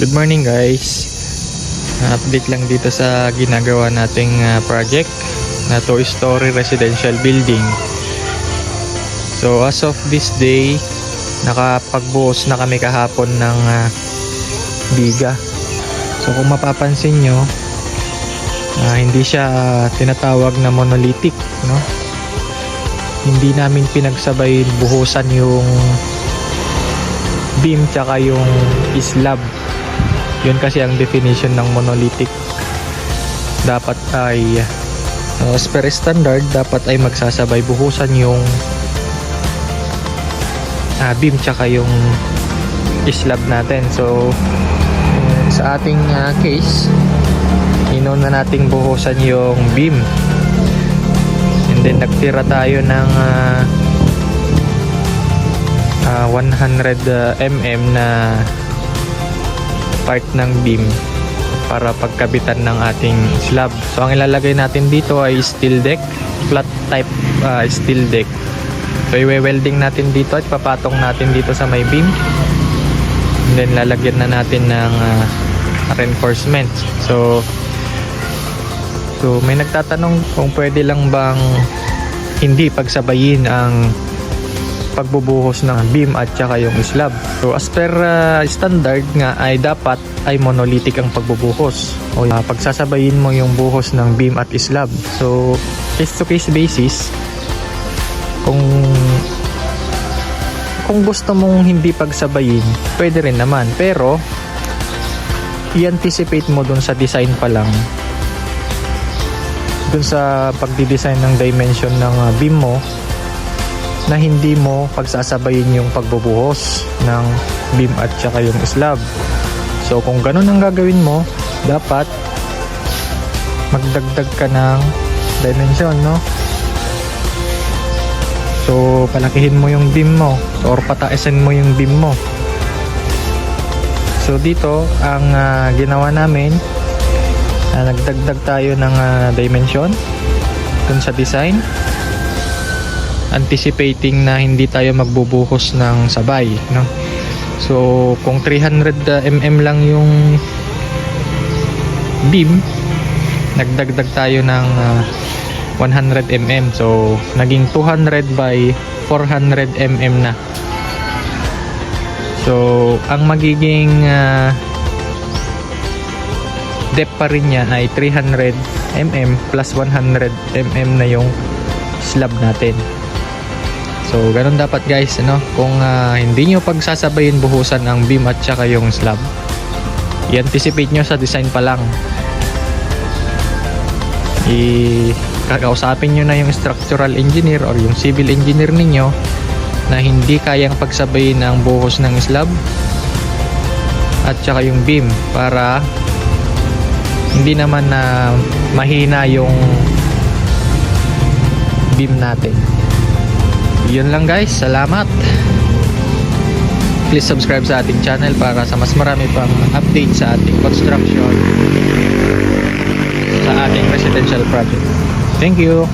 Good morning guys. Update lang dito sa ginagawa nating ah, project na two-story residential building. So as of this day, nakapagbuhos na kami kahapon ng ah, biga. So kung mapapansin nyo, ah, hindi siya tinatawag na monolithic, no? Hindi namin pinagsabay buhusan yung beam tsaka yung slab yun kasi ang definition ng monolithic. Dapat ay uh, as standard dapat ay magsasabay buhusan yung uh, beam tsaka yung slab natin. So sa ating uh, case inuna nating buhusan yung beam. And then nagtira tayo ng uh, uh, 100 uh, mm na part ng beam para pagkabitan ng ating slab. So ang ilalagay natin dito ay steel deck, flat type uh, steel deck. So i-welding natin dito at papatong natin dito sa may beam. And then lalagyan na natin ng uh, reinforcement. So So may nagtatanong kung pwede lang bang hindi pagsabayin ang pagbubuhos ng beam at saka yung slab. So as per uh, standard nga ay dapat ay monolithic ang pagbubuhos. O uh, pagsasabayin mo yung buhos ng beam at slab. So case to case basis kung kung gusto mong hindi pagsabayin, pwede rin naman. Pero i-anticipate mo dun sa design pa lang dun sa pagdi-design ng dimension ng uh, beam mo na hindi mo pagsasabayin yung pagbubuhos ng beam at saka yung slab. So kung ganun ang gagawin mo, dapat magdagdag ka ng dimension, no? So palakihin mo yung beam mo or pataasin mo yung beam mo. So dito ang uh, ginawa namin uh, nagdagdag tayo ng uh, dimension dun sa design anticipating na hindi tayo magbubuhos ng sabay no? So kung 300 mm lang yung beam nagdagdag tayo ng uh, 100 mm so naging 200 by 400 mm na. So ang magiging uh, depth pa rin niya ay 300 mm plus 100 mm na yung slab natin so ganun dapat guys ano? Kung uh, hindi nyo pagsasabayin buhusan ang beam at saka yung slab i-anticipate nyo sa design pa lang. I kakausapin nyo na yung structural engineer or yung civil engineer ninyo na hindi kayang pagsabayin ang buhos ng slab at saka yung beam para hindi naman na mahina yung beam natin yun lang guys. Salamat. Please subscribe sa ating channel para sa mas marami pang update sa ating construction sa ating residential project. Thank you